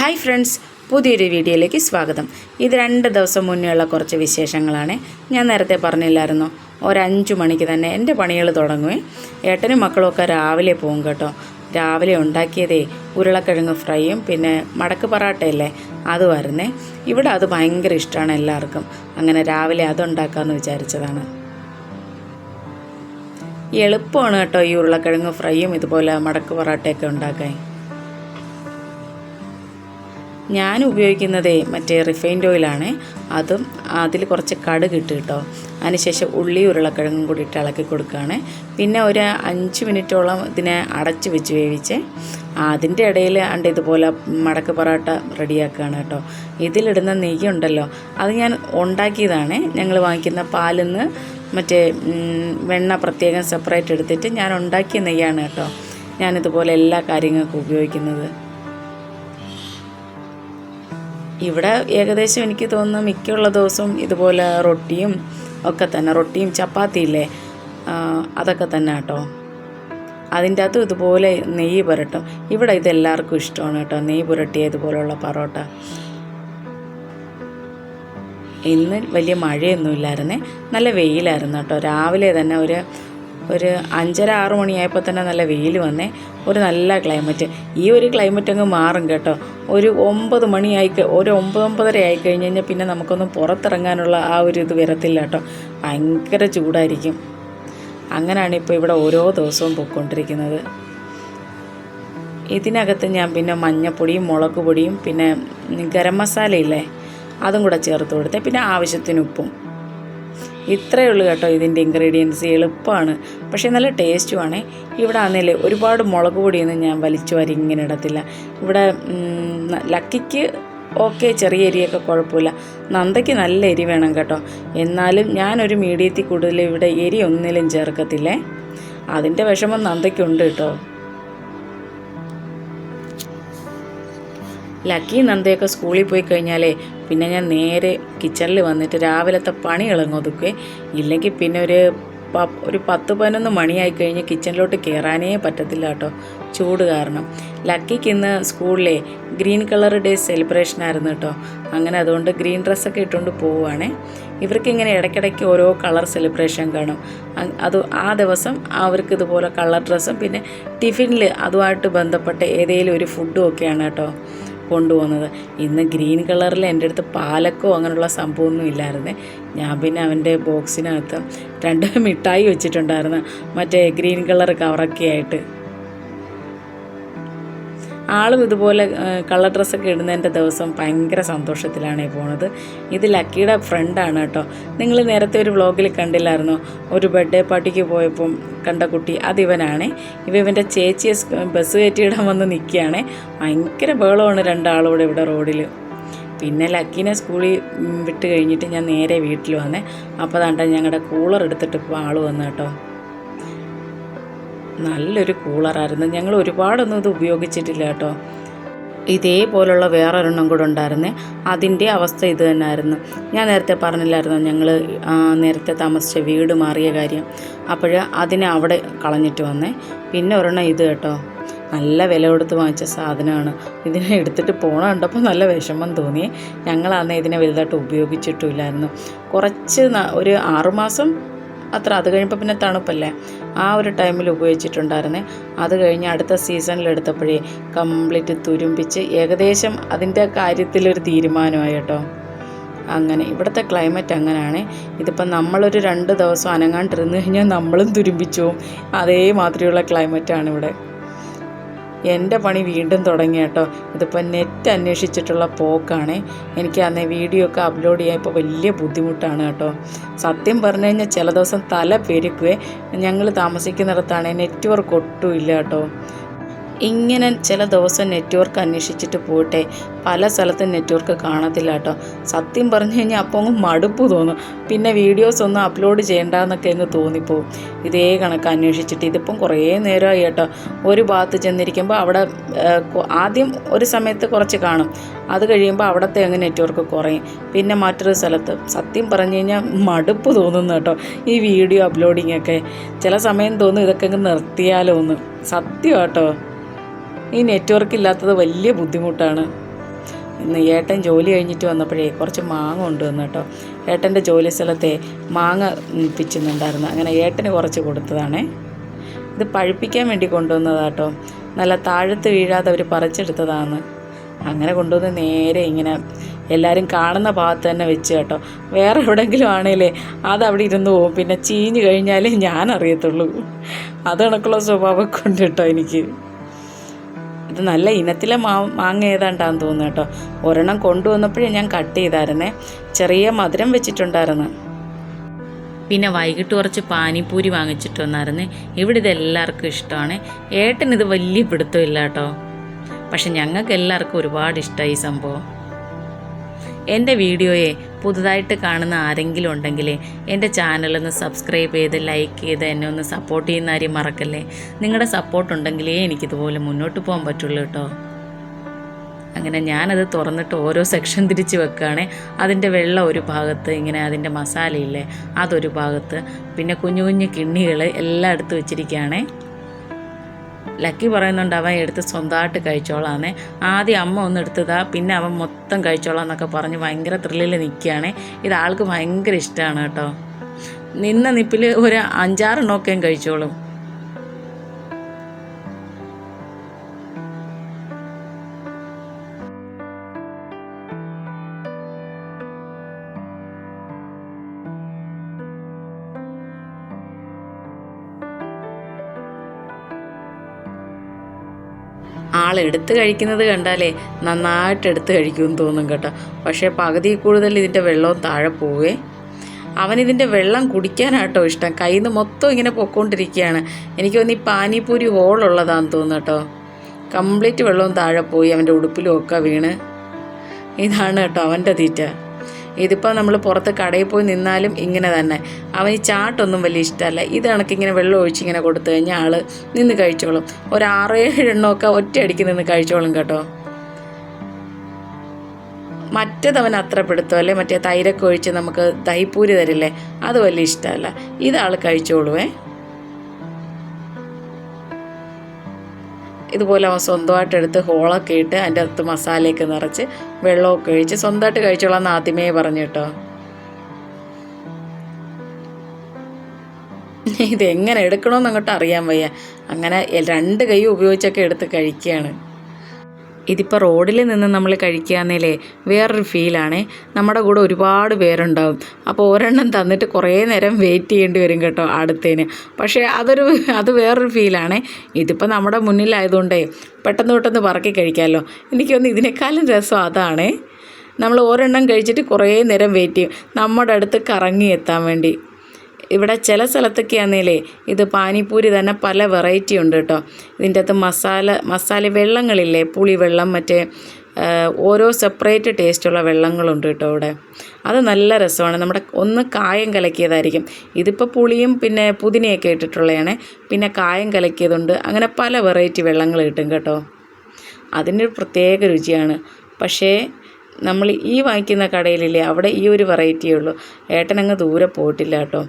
Hi friends പുതിയൊരു വീഡിയോയിലേക്ക് സ്വാഗതം. ഇത് രണ്ട് ദിവസം മുന്നേയുള്ള കുറച്ച് വിശേഷങ്ങളാണ്. ഞാൻ നേരത്തെ പറഞ്ഞില്ലായിരുന്നു ഒരഞ്ചു മണിക്ക് തന്നെ എന്റെ പണികൾ തുടങ്ങുവേ. ഏട്ടനും മക്കളുമൊക്കെ രാവിലെ പോകും കേട്ടോ. രാവിലെ ഉണ്ടാക്കിയതേ ഉരുളക്കിഴങ്ങ് ഫ്രൈയും പിന്നെ മടക്ക് പറാട്ടയല്ലേ അത് വരുന്നേ. ഇവിടെ അത് ഭയങ്കര ഇഷ്ടമാണ് എല്ലാവർക്കും. അങ്ങനെ രാവിലെ അതുണ്ടാക്കാമെന്ന് വിചാരിച്ചതാണ്. എളുപ്പമാണ് കേട്ടോ ഈ ഉരുളക്കിഴങ്ങ് ഫ്രൈയും ഇതുപോലെ മടക്ക് പൊറാട്ടയൊക്കെ ഉണ്ടാക്കാൻ. ഞാൻ ഉപയോഗിക്കുന്നതേ മറ്റേ റിഫൈൻഡ് ഓയിലാണ് അതും അതിൽ കുറച്ച് കടുക് ഇട്ട് കേട്ടോ. അതിനുശേഷം ഉള്ളി ഉരുളക്കിഴങ്ങും കൂടി ഇട്ട് ഇളക്കി കൊടുക്കുകയാണ്. പിന്നെ ഒരു അഞ്ച് മിനിറ്റോളം ഇതിനെ അടച്ച് വെച്ച് വേവിച്ച് അതിന്റെ ഇടയിൽ അണ്ട് ഇതുപോലെ മടക്ക് പൊറോട്ട റെഡിയാക്കുകയാണ് കേട്ടോ. ഇതിലിടുന്ന നെയ്യ് ഉണ്ടല്ലോ അത് ഞാൻ ഉണ്ടാക്കിയതാണ്. ഞങ്ങൾ വാങ്ങിക്കുന്ന പാലിൽ നിന്ന് മറ്റേ വെണ്ണ പ്രത്യേകം സെപ്പറേറ്റ് എടുത്തിട്ട് ഞാൻ ഉണ്ടാക്കിയ നെയ്യാണ് കേട്ടോ. ഞാനിതുപോലെ എല്ലാ കാര്യങ്ങൾക്കും ഉപയോഗിക്കുന്നത്. ഇവിടെ ഏകദേശം എനിക്ക് തോന്നുന്നു മിക്കുള്ള ദിവസവും ഇതുപോലെ റൊട്ടിയും ഒക്കെ തന്നെ റൊട്ടിയും ചപ്പാത്തിയില്ലേ അതൊക്കെ തന്നെ കേട്ടോ. അതിന്റെ അകത്തും ഇതുപോലെ നെയ്യ് പുരട്ടും. ഇവിടെ ഇതെല്ലാവർക്കും ഇഷ്ടമാണ് കേട്ടോ നെയ്യ് പുരട്ടിയ ഇതുപോലുള്ള പൊറോട്ട. ഇന്ന് വലിയ മഴയൊന്നുമില്ലായിരുന്നേ നല്ല വെയിലായിരുന്നു കേട്ടോ. രാവിലെ തന്നെ ഒരു ഒരു അഞ്ചര ആറ് മണിയായപ്പോൾ തന്നെ നല്ല വെയിൽ വന്നേ. ഒരു നല്ല ക്ലൈമറ്റ് ഈ ഒരു ക്ലൈമറ്റ് അങ്ങ് മാറും കേട്ടോ. ഒരു ഒമ്പത് മണിയായി ഒരു ഒമ്പത് ഒമ്പതര ആയി കഴിഞ്ഞ് കഴിഞ്ഞാൽ പിന്നെ നമുക്കൊന്നും പുറത്തിറങ്ങാനുള്ള ആ ഒരു ഇത് വരത്തില്ല കേട്ടോ. ഭയങ്കര ചൂടായിരിക്കും. അങ്ങനെയാണ് ഇപ്പോൾ ഇവിടെ ഓരോ ദിവസവും പൊയ്ക്കൊണ്ടിരിക്കുന്നത്. ഇതിനകത്ത് ഞാൻ പിന്നെ മഞ്ഞപ്പൊടിയും മുളക് പൊടിയും പിന്നെ ഗരം മസാലയില്ലേ അതും കൂടെ ചേർത്ത് കൊടുത്തേ. പിന്നെ ആവശ്യത്തിന് ഉപ്പും. ഇത്രയേ ഉള്ളൂ കേട്ടോ ഇതിന്റെ ഇൻഗ്രീഡിയൻസ് എളുപ്പമാണ്. പക്ഷേ നല്ല ടേസ്റ്റുമാണ് ഇവിടെ ആണെങ്കിൽ ഒരുപാട് മുളക് പൊടിയൊന്നും ഞാൻ വലിച്ചു വാരി ഇങ്ങനെ ഇടത്തില്ല. ഇവിടെ ലക്കിക്ക് ഓക്കെ ചെറിയ എരിയൊക്കെ കുഴപ്പമില്ല. നന്ദയ്ക്ക് നല്ല എരി വേണം കേട്ടോ. എന്നാലും ഞാനൊരു മീഡിയത്തിൽ കൂടുതൽ ഇവിടെ എരി ഒന്നിലും ചേർക്കത്തില്ലേ? അതിന്റെ വിഷമം നന്ദയ്ക്കുണ്ട് കേട്ടോ. ലക്കി നന്ദയൊക്കെ സ്കൂളിൽ പോയി കഴിഞ്ഞാലേ പിന്നെ ഞാൻ നേരെ കിച്ചണിൽ വന്നിട്ട് രാവിലത്തെ പണികളങ്ങ് ഒതുക്കുകയും ഇല്ലെങ്കിൽ പിന്നെ ഒരു ഒരു പത്ത് പതിനൊന്ന് മണിയായി കഴിഞ്ഞ് കിച്ചണിലോട്ട് കയറാനേ പറ്റത്തില്ല കേട്ടോ. ചൂട് കാരണം. ലക്കിക്ക് ഇന്ന് സ്കൂളിലെ ഗ്രീൻ കളർ ഡേ സെലിബ്രേഷൻ ആയിരുന്നു കേട്ടോ. അങ്ങനെ അതുകൊണ്ട് ഗ്രീൻ ഡ്രസ്സൊക്കെ ഇട്ടുകൊണ്ട് പോവുകയാണേ ഇവർക്ക് ഇങ്ങനെ ഇടയ്ക്കിടയ്ക്ക് ഓരോ കളർ സെലിബ്രേഷൻ കാണും. അത് ആ ദിവസം അവർക്ക് ഇതുപോലെ കളർ ഡ്രസ്സും പിന്നെ ടിഫിനിൽ അതുമായിട്ട് ബന്ധപ്പെട്ട ഏതെങ്കിലും ഒരു ഫുഡും ഒക്കെയാണ് കേട്ടോ. കൊണ്ടുപോകുന്നത്. ഇന്ന് ഗ്രീൻ കളറിൽ എന്റെ അടുത്ത് പാലക്കോ അങ്ങനെയുള്ള സംഭവമൊന്നും ഇല്ലായിരുന്നേ. ഞാൻ പിന്നെ അവന്റെ ബോക്സിനകത്ത് രണ്ട് മിഠായി വെച്ചിട്ടുണ്ടായിരുന്നു. മറ്റേ ഗ്രീൻ കളർ കവറൊക്കെ ആയിട്ട്. ആളും ഇതുപോലെ കളർ ഡ്രസ്സൊക്കെ ഇടുന്നതിന്റെ ദിവസം ഭയങ്കര സന്തോഷത്തിലാണ് പോണത്. ഇത് ലക്കിയുടെ ഫ്രണ്ടാണ് കേട്ടോ. നിങ്ങൾ നേരത്തെ ഒരു വ്ളോഗിൽ കണ്ടില്ലായിരുന്നോ? ഒരു ബർത്ത്ഡേ പാർട്ടിക്ക് പോയപ്പം കണ്ട കുട്ടി അതിവനാണ് ഇവ ഇവന്റെ ചേച്ചിയെ ബസ് കയറ്റിയിടാൻ വന്ന് നിൽക്കുകയാണ്. ഭയങ്കര ബഹളമാണ് രണ്ടാളോട് ഇവിടെ റോഡിൽ പിന്നെ ലക്കിനെ സ്കൂളിൽ വിട്ട് കഴിഞ്ഞിട്ട് ഞാൻ നേരെ വീട്ടിൽ വന്നേ. അപ്പോൾ അതാണ്ട ഞങ്ങളുടെ കൂളർ എടുത്തിട്ട് ഇപ്പോൾ ആൾ വന്നു കേട്ടോ. നല്ലൊരു കൂളറായിരുന്നു. ഞങ്ങൾ ഒരുപാടൊന്നും ഇത് ഉപയോഗിച്ചിട്ടില്ല കേട്ടോ. ഇതേപോലുള്ള വേറൊരെണ്ണം കൂടെ ഉണ്ടായിരുന്നേ. അതിന്റെ അവസ്ഥ ഇത് തന്നെയായിരുന്നു ഞാൻ നേരത്തെ പറഞ്ഞില്ലായിരുന്നു ഞങ്ങൾ നേരത്തെ താമസിച്ച വീട് മാറിയ കാര്യം. അപ്പോൾ അതിനെ അവിടെ കളഞ്ഞിട്ട് വന്നേ. പിന്നെ ഒരെണ്ണം ഇത് കേട്ടോ. നല്ല വില കൊടുത്ത് വാങ്ങിച്ച സാധനമാണ്. ഇതിനെ എടുത്തിട്ട് പോണ കണ്ടപ്പോൾ നല്ല വിഷമം തോന്നി ഞങ്ങളന്ന് ഇതിനെ വലുതായിട്ട് ഉപയോഗിച്ചിട്ടുമില്ലായിരുന്നു. കുറച്ച് ഒരു ആറുമാസം അത്ര. അത് കഴിഞ്ഞപ്പോൾ പിന്നെ തണുപ്പല്ലേ? ആ ഒരു ടൈമിൽ ഉപയോഗിച്ചിട്ടുണ്ടായിരുന്നേ. അത് കഴിഞ്ഞ് അടുത്ത സീസണിൽ എടുത്തപ്പോഴേ കംപ്ലീറ്റ് തുരുമ്പിച്ച് ഏകദേശം അതിന്റെ കാര്യത്തിലൊരു തീരുമാനമായി കേട്ടോ. അങ്ങനെ. ഇവിടുത്തെ ക്ലൈമറ്റ് അങ്ങനെയാണ് ഇതിപ്പം നമ്മളൊരു രണ്ട് ദിവസം അനങ്ങാണ്ടിരുന്ന് കഴിഞ്ഞാൽ നമ്മളും തുരുമ്പിച്ചു പോവും അതേ മാതിരിയുള്ള ക്ലൈമറ്റാണ് ഇവിടെ എന്റെ പണി വീണ്ടും തുടങ്ങി കേട്ടോ. ഇതിപ്പോൾ നെറ്റ് അന്വേഷിച്ചിട്ടുള്ള പോക്കാണ്. എനിക്ക് അന്ന് വീഡിയോ ഒക്കെ അപ്ലോഡ് ചെയ്യാൻ ഇപ്പോൾ വലിയ ബുദ്ധിമുട്ടാണ് കേട്ടോ. സത്യം പറഞ്ഞു കഴിഞ്ഞാൽ ചില ദിവസം തല പെരുക്കുവേ. ഞങ്ങൾ താമസിക്കുന്നിടത്താണ് നെറ്റ്വർക്ക് ഒട്ടും ഇല്ല കേട്ടോ. ഇങ്ങനെ ചില ദിവസം നെറ്റ്വർക്ക് അന്വേഷിച്ചിട്ട് പോട്ടെ. പല സ്ഥലത്തും നെറ്റ്വർക്ക് കാണത്തില്ല കേട്ടോ. സത്യം പറഞ്ഞു കഴിഞ്ഞാൽ അപ്പോൾ അങ്ങ് മടുപ്പ് തോന്നും. പിന്നെ വീഡിയോസ് ഒന്നും അപ്ലോഡ് ചെയ്യണ്ടെന്നൊക്കെ അങ്ങ് തോന്നിപ്പോവും. ഇതേ കണക്ക് അന്വേഷിച്ചിട്ട് ഇതിപ്പം കുറേ നേരമായി കേട്ടോ. ഒരു ഭാഗത്ത് ചെന്നിരിക്കുമ്പോൾ അവിടെ ആദ്യം ഒരു സമയത്ത് കുറച്ച് കാണും. അത് കഴിയുമ്പോൾ അവിടുത്തെ അങ്ങ് നെറ്റ്വർക്ക് കുറയും. പിന്നെ മറ്റൊരു സ്ഥലത്ത് സത്യം പറഞ്ഞു കഴിഞ്ഞാൽ മടുപ്പ് തോന്നുന്നു കേട്ടോ. ഈ വീഡിയോ അപ്ലോഡിങ്ങൊക്കെ. ചില സമയം തോന്നും ഇതൊക്കെ അങ്ങ് നിർത്തിയാലോ ഒന്ന് സത്യം കേട്ടോ. ഈ നെറ്റ്വർക്ക് ഇല്ലാത്തത് വലിയ ബുദ്ധിമുട്ടാണ്. ഇന്ന് ഏട്ടൻ ജോലി കഴിഞ്ഞിട്ട് വന്നപ്പോഴേ കുറച്ച് മാങ്ങ കൊണ്ടുവന്നു കേട്ടോ. ഏട്ടന്റെ ജോലി സ്ഥലത്തെ മാങ്ങ പിച്ചുന്നുണ്ടായിരുന്നു അങ്ങനെ ഏട്ടന് കുറച്ച് കൊടുത്തതാണേ. ഇത് പഴുപ്പിക്കാൻ വേണ്ടി കൊണ്ടുവന്നതാട്ടോ നല്ല താഴത്ത് വീഴാതെ അവർ പറിച്ചെടുത്തതാണ്. അങ്ങനെ കൊണ്ടുവന്ന് നേരെ ഇങ്ങനെ എല്ലാവരും കാണുന്ന ഭാഗത്ത് തന്നെ വെച്ച് കേട്ടോ. വേറെ എവിടെയെങ്കിലും ആണേലേ അത് അവിടെ ഇരുന്ന് പോകും പിന്നെ ചീഞ്ഞ് കഴിഞ്ഞാലേ ഞാൻ അറിയത്തുള്ളൂ അത് കണക്കുള്ള സ്വഭാവം കൊണ്ട് കേട്ടോ എനിക്ക്. ഇത് നല്ല ഇനത്തിലെ മാ മാങ്ങ ഏതാണ്ടാന്ന് തോന്നുന്നു കേട്ടോ. ഒരെണ്ണം കൊണ്ടുവന്നപ്പോഴേ ഞാൻ കട്ട് ചെയ്തായിരുന്നേ. ചെറിയ മധുരം വെച്ചിട്ടുണ്ടായിരുന്നു. പിന്നെ വൈകിട്ട് കുറച്ച് പാനിപ്പൂരി വാങ്ങിച്ചിട്ട് വന്നായിരുന്നു. ഇവിടെ ഇത് എല്ലാവർക്കും ഇഷ്ടമാണ്. ഏട്ടനിത് വലിയ പിടുത്തമില്ല കേട്ടോ. പക്ഷെ ഞങ്ങൾക്ക് എല്ലാവർക്കും ഒരുപാട് ഇഷ്ടമായി സംഭവം. എന്റെ വീഡിയോയെ പുതുതായിട്ട് കാണുന്ന ആരെങ്കിലും ഉണ്ടെങ്കിൽ എന്റെ ചാനലൊന്ന് സബ്സ്ക്രൈബ് ചെയ്ത് ലൈക്ക് ചെയ്ത് എന്നെ ഒന്ന് സപ്പോർട്ട് ചെയ്യുന്ന കാര്യം മറക്കല്ലേ? നിങ്ങളുടെ സപ്പോർട്ട് ഉണ്ടെങ്കിലേ എനിക്കിതുപോലെ മുന്നോട്ട് പോകാൻ പറ്റുള്ളൂ കേട്ടോ അങ്ങനെ ഞാനത് തുറന്നിട്ട് ഓരോ സെക്ഷൻ തിരിച്ച് വെക്കുകയാണെ അതിന്റെ വെള്ളം ഒരു ഭാഗത്ത് ഇങ്ങനെ അതിന്റെ മസാലയില്ലേ അതൊരു ഭാഗത്ത്. പിന്നെ കുഞ്ഞു കുഞ്ഞു കിണ്ണികൾ എല്ലാം എടുത്ത് വെച്ചിരിക്കുകയാണേ ലക്കി പറയുന്നുണ്ട് അവൻ എടുത്ത് സ്വന്തമായിട്ട് കഴിച്ചോളാന്നേ. ആദ്യം അമ്മ ഒന്ന് എടുത്തതാ പിന്നെ അവൻ മൊത്തം കഴിച്ചോളാം എന്നൊക്കെ പറഞ്ഞ് ഭയങ്കര ത്രില്ലിൽ നിൽക്കുകയാണ് ഇത് ആൾക്ക് ഭയങ്കര ഇഷ്ടമാണ് കേട്ടോ. നിന്ന നിപ്പിൽ ഒരു അഞ്ചാറെണ്ണമൊക്കെയും കഴിച്ചോളും. ആൾ എടുത്ത് കഴിക്കുന്നത് കണ്ടാലേ നന്നായിട്ട് എടുത്ത് കഴിക്കുമെന്ന് തോന്നും കേട്ടോ. പക്ഷേ പകുതി കൂടുതൽ ഇതിന്റെ വെള്ളവും താഴെ പോവേ. അവനിതിന്റെ വെള്ളം കുടിക്കാനാട്ടോ ഇഷ്ടം. കയ്യിൽ നിന്ന് മൊത്തം ഇങ്ങനെ പൊക്കോണ്ടിരിക്കുകയാണ്. എനിക്ക് തോന്നി പാനിപൂരി പാനിപ്പൂരി ഹോളുള്ളതാന്ന് തോന്നുന്നു കേട്ടോ. കംപ്ലീറ്റ് വെള്ളവും താഴെ പോയി അവന്റെ ഉടുപ്പിലും ഒക്കെ വീണ്. ഇതാണ് കേട്ടോ അവന്റെ തീറ്റ. ഇതിപ്പോൾ നമ്മൾ പുറത്ത് കടയിൽ പോയി നിന്നാലും ഇങ്ങനെ തന്നെ. അവന് ഈ ചാട്ടൊന്നും വലിയ ഇഷ്ടമല്ല. ഇത് കണക്കിങ്ങനെ വെള്ളം ഒഴിച്ച് ഇങ്ങനെ കൊടുത്തു കഴിഞ്ഞാൽ ആൾ നിന്ന് കഴിച്ചോളും. ഒരു ആറേഴ് ഒറ്റ അടിക്ക് നിന്ന് കഴിച്ചോളും കേട്ടോ. മറ്റേത് അവൻ അത്ര പിടുത്തമല്ലേ മറ്റേ തൈരൊക്കെ ഒഴിച്ച് നമുക്ക് ദഹിപ്പൂരി തരില്ലേ? അത് വലിയ ഇഷ്ടമല്ല. ഇതാൾ കഴിച്ചോളുവേ. ഇതുപോലെ അവൻ സ്വന്തമായിട്ട് എടുത്ത് ഹോളൊക്കെ ഇട്ട് അതിന്റെ അകത്ത് മസാലയൊക്കെ നിറച്ച് വെള്ളമൊക്കെ ഒഴിച്ച് സ്വന്തമായിട്ട് കഴിച്ചോളാം എന്ന് ആദ്യമേ പറഞ്ഞു കേട്ടോ. ഇതെങ്ങനെ എടുക്കണമെന്ന് അങ്ങോട്ട് അറിയാൻ വയ്യ. അങ്ങനെ രണ്ട് കൈ ഉപയോഗിച്ചൊക്കെ എടുത്ത് കഴിക്കുകയാണ്. ഇതിപ്പോൾ റോഡിൽ നിന്ന് നമ്മൾ കഴിക്കുകയാന്നേലേ വേറൊരു ഫീലാണേ. നമ്മുടെ കൂടെ ഒരുപാട് പേരുണ്ടാവും. അപ്പോൾ ഒരെണ്ണം തന്നിട്ട് കുറേ നേരം വെയിറ്റ് ചെയ്യേണ്ടി വരും കേട്ടോ അടുത്തതിന് പക്ഷേ അതൊരു അത് വേറൊരു ഫീലാണേ. ഇതിപ്പോൾ നമ്മുടെ മുന്നിലായതുകൊണ്ടേ പെട്ടെന്ന് പെട്ടെന്ന് പറക്കി കഴിക്കാമല്ലോ എനിക്കൊന്ന് ഇതിനേക്കാളും രസം അതാണേ. നമ്മൾ ഒരെണ്ണം കഴിച്ചിട്ട് കുറേ നേരം വെയിറ്റ് ചെയ്യും. നമ്മുടെ അടുത്ത് കറങ്ങി എത്താൻ വേണ്ടി. ഇവിടെ ചില സ്ഥലത്തൊക്കെ ആണെങ്കിലേ ഇത് പാനിപ്പൂരി തന്നെ പല വെറൈറ്റി ഉണ്ട് കേട്ടോ. ഇതിന്റെ അകത്ത് മസാല മസാല വെള്ളങ്ങളില്ലേ പുളിവെള്ളം മറ്റേ ഓരോ സെപ്പറേറ്റ് ടേസ്റ്റുള്ള വെള്ളങ്ങളുണ്ട് കേട്ടോ ഇവിടെ അത് നല്ല രസമാണ്. നമ്മുടെ ഒന്ന് കായം കലക്കിയതായിരിക്കും. ഇതിപ്പോൾ പുളിയും പിന്നെ പുതിനയൊക്കെ ഇട്ടിട്ടുള്ളതാണ്. പിന്നെ കായം കലക്കിയതുണ്ട്. അങ്ങനെ പല വെറൈറ്റി വെള്ളങ്ങൾ കിട്ടും കേട്ടോ. അതിനൊരു പ്രത്യേക രുചിയാണ്. പക്ഷേ നമ്മൾ ഈ വാങ്ങിക്കുന്ന കടയിലില്ലേ അവിടെ ഈ ഒരു വെറൈറ്റിയേ ഉള്ളൂ. ഏട്ടനങ്ങ് ദൂരെ പോയിട്ടില്ല കേട്ടോ.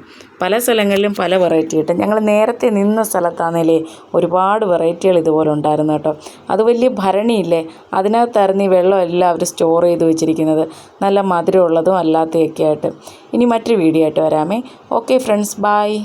പല സ്ഥലങ്ങളിലും പല വെറൈറ്റി കിട്ടും ഞങ്ങൾ നേരത്തെ നിന്ന സ്ഥലത്താണേലേ ഒരുപാട് വെറൈറ്റികൾ ഇതുപോലെ ഉണ്ടായിരുന്നു കേട്ടോ. അത് വലിയ ഭരണിയില്ലേ അതിനകത്തായിരുന്നു ഈ വെള്ളം അവർ സ്റ്റോർ ചെയ്ത് വെച്ചിരിക്കുന്നത്. നല്ല മധുരമുള്ളതും അല്ലാത്തതൊക്കെ ആയിട്ട്. ഇനി മറ്റൊരു വീഡിയോ ആയിട്ട് വരാമേ. Okay friends bye